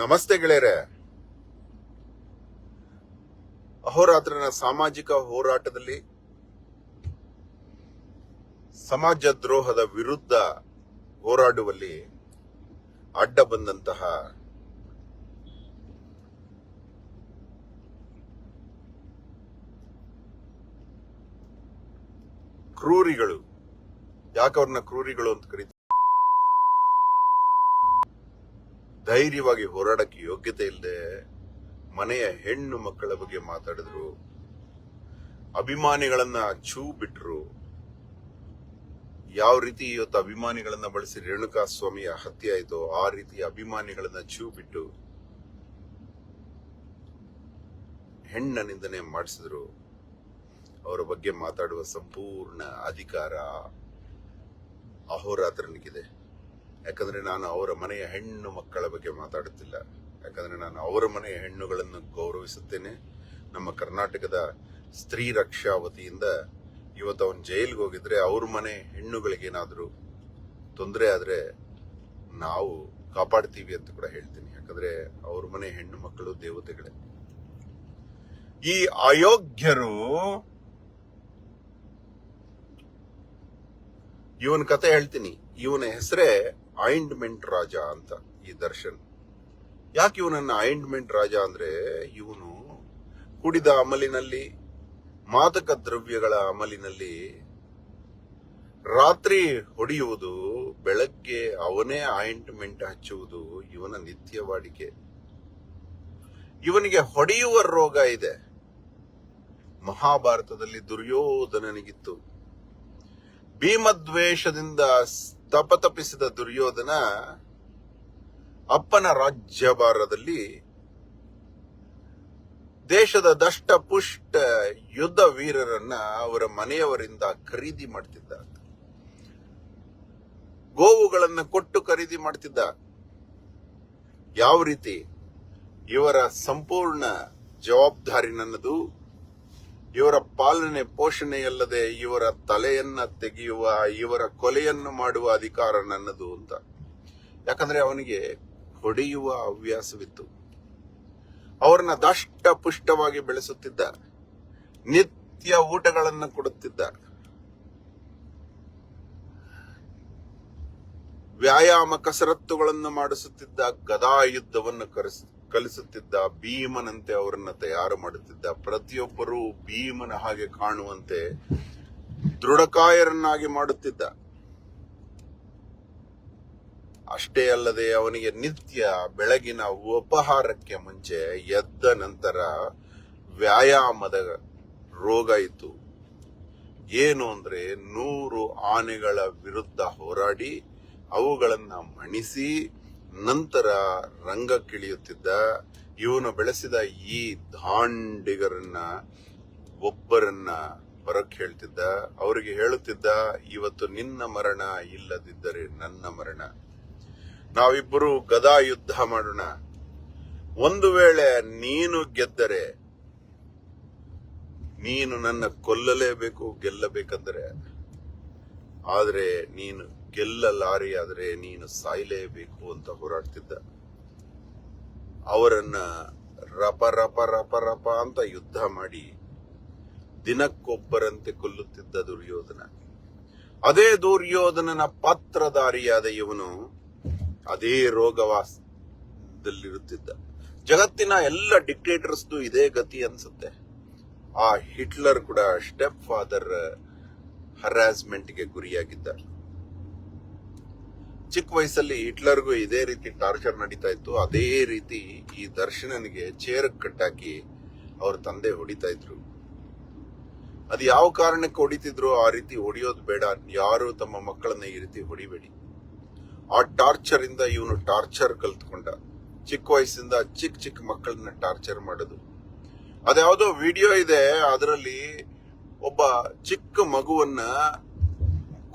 ನಮಸ್ತೆ ಗೆಳೆಯರೆ. ಅಹೋರಾತ್ರನ ಸಾಮಾಜಿಕ ಹೋರಾಟದಲ್ಲಿ ಸಮಾಜ ದ್ರೋಹದ ವಿರುದ್ಧ ಹೋರಾಡುವಲ್ಲಿ ಅಡ್ಡ ಬಂದಂತಹ ಕ್ರೂರಿಗಳು. ಯಾಕೆ ಅವ್ರನ್ನ ಕ್ರೂರಿಗಳು ಅಂತ ಕರೀತಾರೆ? ಧೈರ್ಯವಾಗಿ ಹೋರಾಡಕ್ಕೆ ಯೋಗ್ಯತೆ ಇಲ್ಲದೆ ಮನೆಯ ಹೆಣ್ಣು ಮಕ್ಕಳ ಬಗ್ಗೆ ಮಾತಾಡಿದ್ರು. ಅಭಿಮಾನಿಗಳನ್ನ ಛೂ ಬಿಟ್ರು. ಯಾವ ರೀತಿ ಇವತ್ತು ಅಭಿಮಾನಿಗಳನ್ನ ಬಳಸಿ ರೇಣುಕಾ ಸ್ವಾಮಿಯ ಹತ್ಯೆ ಆಯಿತೋ, ಆ ರೀತಿ ಅಭಿಮಾನಿಗಳನ್ನ ಛೂ ಬಿಟ್ಟು ಹೆಣ್ಣ ನಿಂದನೆ ಮಾಡಿಸಿದ್ರು. ಅವರ ಬಗ್ಗೆ ಮಾತಾಡುವ ಸಂಪೂರ್ಣ ಅಧಿಕಾರ ಅಹೋರಾತ್ರನಿಗಿದೆ ಯಾಕಂದ್ರೆ ನಾನು ಅವರ ಮನೆಯ ಹೆಣ್ಣು ಮಕ್ಕಳ ಬಗ್ಗೆ ಮಾತಾಡುತ್ತಿಲ್ಲ. ಯಾಕಂದ್ರೆ ನಾನು ಅವರ ಮನೆಯ ಹೆಣ್ಣುಗಳನ್ನು ಗೌರವಿಸುತ್ತೇನೆ. ನಮ್ಮ ಕರ್ನಾಟಕದ ಸ್ತ್ರೀ ರಕ್ಷಾ ವತಿಯಿಂದ ಇವತ್ತು ಅವನು ಜೈಲಿಗೆ ಹೋಗಿದ್ರೆ ಅವ್ರ ಮನೆ ಹೆಣ್ಣುಗಳಿಗೇನಾದರೂ ತೊಂದರೆ ಆದ್ರೆ ನಾವು ಕಾಪಾಡ್ತೀವಿ ಅಂತ ಕೂಡ ಹೇಳ್ತೀನಿ. ಯಾಕಂದ್ರೆ ಅವ್ರ ಮನೆ ಹೆಣ್ಣು ಮಕ್ಕಳು ದೇವತೆಗಳೇ. ಈ ಅಯೋಗ್ಯರು ಇವನ್ ಕತೆ ಹೇಳ್ತೀನಿ. ಇವನ ಹೆಸರೇ ಆಯಿಂಟ್ಮೆಂಟ್ ರಾಜ ಅಂತ ಈ ದರ್ಶನ್. ಯಾಕೆ ಇವನನ್ನ ಆಯಿಂಟ್ಮೆಂಟ್ ರಾಜ ಅಂದ್ರೆ ಇವನು ಕುಡಿದ ಅಮಲಿನಲ್ಲಿ, ಮಾದಕ ದ್ರವ್ಯಗಳ ಅಮಲಿನಲ್ಲಿ ರಾತ್ರಿ ಹೊಡೆಯುವುದು, ಬೆಳಗ್ಗೆ ಅವನೇ ಅಯಿಂಟ್ಮೆಂಟ್ ಹಚ್ಚುವುದು ಇವನ ನಿತ್ಯ ವಾಡಿಕೆ. ಇವನಿಗೆ ಹೊಡೆಯುವ ರೋಗ ಇದೆ. ಮಹಾಭಾರತದಲ್ಲಿ ದುರ್ಯೋಧನನಿಗಿತ್ತು. ಭೀಮದ್ವೇಷದಿಂದ ತಪತಪಿಸಿದ ದುರ್ಯೋಧನ ಅಪ್ಪನ ರಾಜ್ಯಭಾರದಲ್ಲಿ ದೇಶದ ದಷ್ಟ ಪುಷ್ಟ ಯುದ್ಧ ವೀರರನ್ನ ಅವರ ಮನೆಯವರಿಂದ ಖರೀದಿ ಮಾಡ್ತಿದ್ದ ಗೋವುಗಳನ್ನು ಕೊಟ್ಟು ಖರೀದಿ ಮಾಡ್ತಿದ್ದ ಯಾವ ರೀತಿ ಇವರ ಸಂಪೂರ್ಣ ಜವಾಬ್ದಾರಿ ನನ್ನದು? ಇವರ ಪಾಲನೆ ಪೋಷಣೆಯಲ್ಲದೆ ಇವರ ತಲೆಯನ್ನ ತೆಗೆಯುವ, ಇವರ ಕೊಲೆಯನ್ನು ಮಾಡುವ ಅಧಿಕಾರ ನನ್ನದು ಅಂತ. ಯಾಕಂದ್ರೆ ಅವನಿಗೆ ಹೊಡೆಯುವ ಹವ್ಯಾಸವಿತ್ತು. ಅವರನ್ನ ದಷ್ಟ ಪುಷ್ಟವಾಗಿ ಬೆಳೆಸುತ್ತಿದ್ದ, ನಿತ್ಯ ಊಟಗಳನ್ನು ಕೊಡುತ್ತಿದ್ದ. ವ್ಯಾಯಾಮ ಕಸರತ್ತುಗಳನ್ನು ಮಾಡಿಸುತ್ತಿದ್ದ ಗದಾ ಯುದ್ಧವನ್ನು ಕರೆಸ ಕಲಿಸುತ್ತಿದ್ದ ಭೀಮನಂತೆ ಅವರನ್ನ ತಯಾರು ಮಾಡುತ್ತಿದ್ದ ಪ್ರತಿಯೊಬ್ಬರೂ ಭೀಮನ ಹಾಗೆ ಕಾಣುವಂತೆ ದೃಢಕಾಯರನ್ನಾಗಿ ಮಾಡುತ್ತಿದ್ದ. ಅಷ್ಟೇ ಅಲ್ಲದೆ ಅವನಿಗೆ ನಿತ್ಯ ಬೆಳಗಿನ ಉಪಹಾರಕ್ಕೆ ಮುಂಚೆ ಎದ್ದ ನಂತರ ವ್ಯಾಯಾಮದ ರೋಗ ಇತ್ತು. ಏನು ಅಂದ್ರೆ ನೂರು ಆನೆಗಳ ವಿರುದ್ಧ ಹೋರಾಡಿ ಅವುಗಳನ್ನ ಮಣಿಸಿ ನಂತರ ರಂಗಕ್ಕಿಳಿಯುತ್ತಿದ್ದ ಇವನು ಬೆಳೆಸಿದ ಈ ದಾಂಡಿಗರನ್ನ ಒಬ್ಬರನ್ನ ಹೊರಕ್ಕೆ ಹೇಳ್ತಿದ್ದ, ಅವರಿಗೆ ಹೇಳುತ್ತಿದ್ದ, ಇವತ್ತು ನಿನ್ನ ಮರಣ ಇಲ್ಲದಿದ್ದರೆ ನನ್ನ ಮರಣ. ನಾವಿಬ್ಬರು ಗದಾ ಯುದ್ಧ ಮಾಡೋಣ. ಒಂದು ವೇಳೆ ನೀನು ಗೆದ್ದರೆ, ನೀನು ನನ್ನ ಕೊಲ್ಲಲೇಬೇಕು, ಗೆಲ್ಲಬೇಕಂದ್ರೆ. ಆದರೆ ನೀನು ಗೆಲ್ಲಲಾರಿಯಾದರೆ ನೀನು ಸಾಯಲೇಬೇಕು ಅಂತ ಹೋರಾಡ್ತಿದ್ದ. ಅವರನ್ನ ರಪ ರಪ ರಪ ರಪ ಅಂತ ಯುದ್ಧ ಮಾಡಿ ದಿನಕ್ಕೊಬ್ಬರಂತೆ ಕೊಲ್ಲುತ್ತಿದ್ದ ದುರ್ಯೋಧನ. ಅದೇ ದುರ್ಯೋಧನನ ಪಾತ್ರಧಾರಿಯಾದ ಇವನು ಅದೇ ರೋಗವಾಸದಲ್ಲಿರುತ್ತಿದ್ದ. ಜಗತ್ತಿನ ಎಲ್ಲ ಡಿಕ್ಟೇಟರ್ಸ್ದು ಇದೇ ಗತಿ ಅನ್ಸುತ್ತೆ. ಆ ಹಿಟ್ಲರ್ ಕೂಡ ಸ್ಟೆಪ್ ಫಾದರ್ ಹರಾಸ್ಮೆಂಟ್ಗೆ ಗುರಿಯಾಗಿದ್ದ ಚಿಕ್ಕ ವಯಸ್ಸಲ್ಲಿ ಹಿಟ್ಲರ್ಗೂ ಇದೇ ರೀತಿ ಟಾರ್ಚರ್ ನಡೀತಾ ಇತ್ತು. ಅದೇ ರೀತಿ ಈ ದರ್ಶನನಿಗೆ ಚೇರ್ ಕಟ್ಟಾಕಿ ಅವ್ರ ತಂದೆ ಹೊಡಿತಾ ಇದ್ರು. ಅದು ಯಾವ ಕಾರಣಕ್ಕೆ ಹೊಡಿತಿದ್ರು ಆ ರೀತಿ ಹೊಡಿಯೋದು ಬೇಡ. ಯಾರು ತಮ್ಮ ಮಕ್ಕಳನ್ನ ಈ ರೀತಿ ಹೊಡಿಬೇಡಿ. ಆ ಟಾರ್ಚರ್ ಇಂದ ಇವನು ಟಾರ್ಚರ್ ಕಲ್ತ್ಕೊಂಡ. ಚಿಕ್ಕ ವಯಸ್ಸಿಂದ ಚಿಕ್ಕ ಚಿಕ್ಕ ಮಕ್ಕಳನ್ನ ಟಾರ್ಚರ್ ಮಾಡೋದು. ಅದ್ಯಾವುದೋ ವಿಡಿಯೋ ಇದೆ. ಅದರಲ್ಲಿ ಒಬ್ಬ ಚಿಕ್ಕ ಮಗುವನ್ನ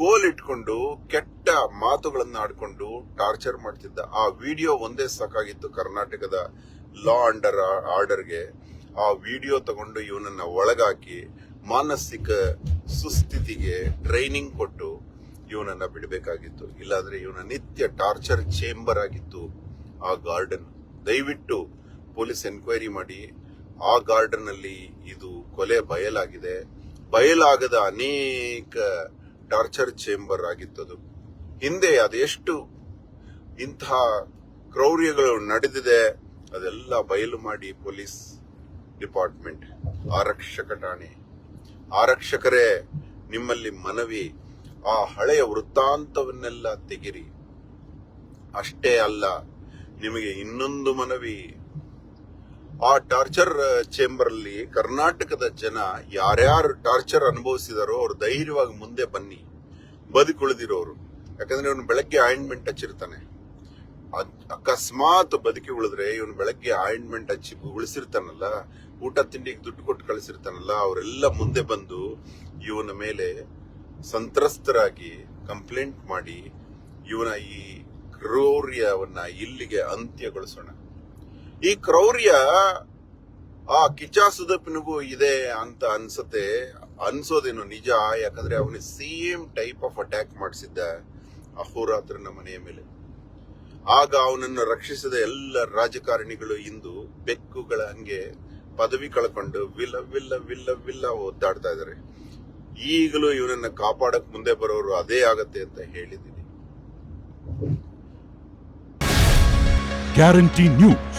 ಕೋಲಿಟ್ಕೊಂಡು ಕೆಟ್ಟ ಮಾತುಗಳನ್ನ ಆಡ್ಕೊಂಡು ಟಾರ್ಚರ್ ಮಾಡ್ತಿದ್ದ. ಆ ವಿಡಿಯೋ ಒಂದೇ ಸಾಕಾಗಿತ್ತು ಕರ್ನಾಟಕದ ಲಾ ಅಂಡರ್ ಆರ್ಡರ್ಗೆ. ಆ ವಿಡಿಯೋ ತಗೊಂಡು ಇವನನ್ನ ಒಳಗಾಕಿ ಮಾನಸಿಕ ಸುಸ್ಥಿತಿಗೆ ಟ್ರೈನಿಂಗ್ ಕೊಟ್ಟು ಇವನನ್ನ ಬಿಡಬೇಕಾಗಿತ್ತು. ಇಲ್ಲಾಂದ್ರೆ ಇವನ ನಿತ್ಯ ಟಾರ್ಚರ್ ಚೇಂಬರ್ ಆಗಿತ್ತು ಆ ಗಾರ್ಡನ್. ದಯವಿಟ್ಟು ಪೊಲೀಸ್ ಎನ್ಕ್ವೈರಿ ಮಾಡಿ, ಆ ಗಾರ್ಡನ್ ಅಲ್ಲಿ ಇದು ಕೊಲೆ ಬಯಲಾಗಿದೆ. ಬಯಲಾಗದ ಅನೇಕ ಟಾರ್ಚರ್ ಚೇಂಬರ್ ಆಗಿತ್ತದು. ಹಿಂದೆ ಅದೆಷ್ಟು ಇಂತಹ ಕ್ರೌರ್ಯಗಳು ನಡೆದಿದೆ, ಅದೆಲ್ಲ ಬಯಲು ಮಾಡಿ ಪೊಲೀಸ್ ಡಿಪಾರ್ಟ್ಮೆಂಟ್, ಆರಕ್ಷಕ ಠಾಣೆ. ಆರಕ್ಷಕರೇ, ನಿಮ್ಮಲ್ಲಿ ಮನವಿ, ಆ ಹಳೆಯ ವೃತ್ತಾಂತವನ್ನೆಲ್ಲ ತೆಗಿರಿ. ಅಷ್ಟೇ ಅಲ್ಲ, ನಿಮಗೆ ಇನ್ನೊಂದು ಮನವಿ ಆ ಟಾರ್ಚರ್ ಚೇಂಬರ್ ಅಲ್ಲಿ ಕರ್ನಾಟಕದ ಜನ ಯಾರ್ಯಾರು ಟಾರ್ಚರ್ ಅನುಭವಿಸಿದಾರೋ ಅವ್ರು ಧೈರ್ಯವಾಗಿ ಮುಂದೆ ಬನ್ನಿ, ಬದುಕುಳಿದಿರೋರು. ಯಾಕಂದ್ರೆ ಇವನು ಬೆಳಗ್ಗೆ ಆಯಿಂಟ್ಮೆಂಟ್ ಹಚ್ಚಿರ್ತಾನೆ. ಅಕಸ್ಮಾತ್ ಬದುಕಿ ಉಳಿದ್ರೆ ಇವನು ಬೆಳಗ್ಗೆ ಆಯಿಂಟ್ಮೆಂಟ್ ಹಚ್ಚಿ ಉಳಿಸಿರ್ತಾನಲ್ಲ, ಊಟ ತಿಂಡಿಗೆ ದುಡ್ಡು ಕೊಟ್ಟು ಕಳಿಸಿರ್ತಾನಲ್ಲ, ಅವರೆಲ್ಲ ಮುಂದೆ ಬಂದು ಇವನ ಮೇಲೆ ಸಂತ್ರಸ್ತರಾಗಿ ಕಂಪ್ಲೇಂಟ್ ಮಾಡಿ, ಇವನ ಈ ಕ್ರೌರ್ಯವನ್ನ ಇಲ್ಲಿಗೆ ಅಂತ್ಯಗೊಳಿಸೋಣ. ಈ ಕ್ರೌರ್ಯ ಆ ಕಿಚ್ಚ ಸುದಪ್ಪನಿಗೂ ಇದೆ ಅಂತ ಅನ್ಸತ್ತೆ. ಅನ್ಸೋದೇನು ನಿಜ, ಯಾಕಂದ್ರೆ ಅವನಿಗೆ ಸೇಮ್ ಟೈಪ್ ಆಫ್ ಅಟ್ಯಾಕ್ ಮಾಡಿಸಿದ್ದ ಅಹೋರಾತ್ರನ ಮನೆಯ ಮೇಲೆ. ಆಗ ಅವನನ್ನು ರಕ್ಷಿಸಿದ ಎಲ್ಲ ರಾಜಕಾರಣಿಗಳು ಇಂದು ಬೆಕ್ಕುಗಳ ಹಂಗೆ ಪದವಿ ಕಳ್ಕೊಂಡು ವಿಲ್ಲ ವಿಲ್ಲ ವಿಲ್ಲ ವಿಲ್ಲ ಒದ್ದಾಡ್ತಾ ಇದಾರೆ ಈಗಲೂ ಇವನನ್ನ ಕಾಪಾಡಕ್ ಮುಂದೆ ಬರೋರು ಅದೇ ಆಗತ್ತೆ ಅಂತ ಹೇಳಿದ್ದೀನಿ. Guarantee news.